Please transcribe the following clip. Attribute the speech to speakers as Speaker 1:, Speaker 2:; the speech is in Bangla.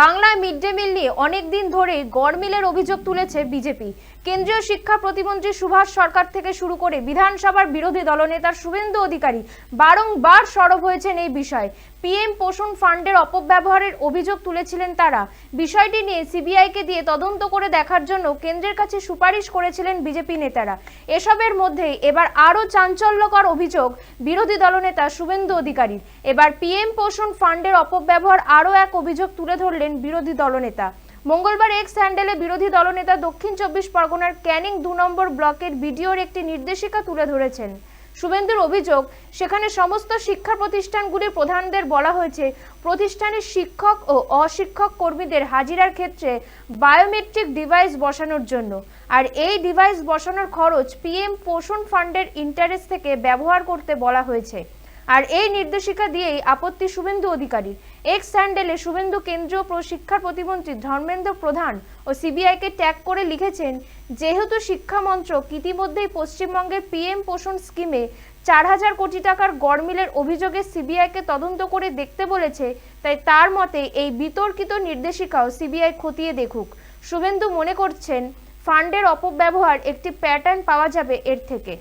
Speaker 1: বাংলায় মিড ডে মিল নিয়ে অনেক দিন ধরে গড়মিলের অভিযোগ তুলেছে বিজেপি। কেন্দ্রীয় শিক্ষা প্রতিমন্ত্রী সুভাষ সরকার থেকে শুরু করে বিধানসভার বিরোধী দলনেতা শুভেন্দু অধিকারী বারংবার সরব হয়েছেন এই বিষয়ে। পিএম পোষণ ফান্ডের অপব্যবহারের অভিযোগ তুলেছিলেন তারা। বিষয়টি নিয়ে সিবিআইকে দিয়ে তদন্ত করে দেখার জন্য কেন্দ্রের কাছে সুপারিশ করেছিলেন বিজেপি নেতারা। এসবের মধ্যে এবার আরও চাঞ্চল্যকর অভিযোগ বিরোধী দলনেতা শুভেন্দু অধিকারীর। এবার পিএম পোষণ ফান্ডের অপব্যবহার আরও এক অভিযোগ তুলে ধরলেন বিরোধী দলনেতা। মঙ্গলবার এক্স হ্যান্ডেলে বিরোধী দলনেতা দক্ষিণ চব্বিশ পরগনার ক্যানিং দু নম্বর ব্লকের ভিডিওর একটি নির্দেশিকা তুলে ধরেছেন। শুভেন্দুর অভিযোগ, সেখানে সমস্ত শিক্ষা প্রতিষ্ঠানগুলির প্রধানদের বলা হয়েছে, প্রতিষ্ঠানের শিক্ষক ও অশিক্ষক কর্মীদের হাজিরার ক্ষেত্রে বায়োমেট্রিক ডিভাইস বসানোর জন্য। আর এই ডিভাইস বসানোর খরচ পিএম পোষণ ফান্ডের ইন্টারেস্ট থেকে ব্যবহার করতে বলা হয়েছে। আর এই নির্দেশিকা দিয়েই আপত্তি শুভেন্দু অধিকারী এক্স স্যান্ডেলে শুভেন্দু কেন্দ্রীয় প্র- শিক্ষা প্রতিমন্ত্রী ধর্মেন্দ্র প্রধান ও সিবিআইকে ট্যাগ করে লিখেছেন, যেহেতু শিক্ষা মন্ত্রক ইতিমধ্যেই পশ্চিমবঙ্গের পিএম পোষণ স্কিমে চার হাজার কোটি টাকার গড়মিলের অভিযোগে সিবিআইকে তদন্ত করে দেখতে বলেছে, তাই তার মতে এই বিতর্কিত নির্দেশিকাও সিবিআই খতিয়ে দেখুক। শুভেন্দু মনে করছেন, ফান্ডের অপব্যবহার একটি প্যাটার্ন পাওয়া যাবে এর থেকে।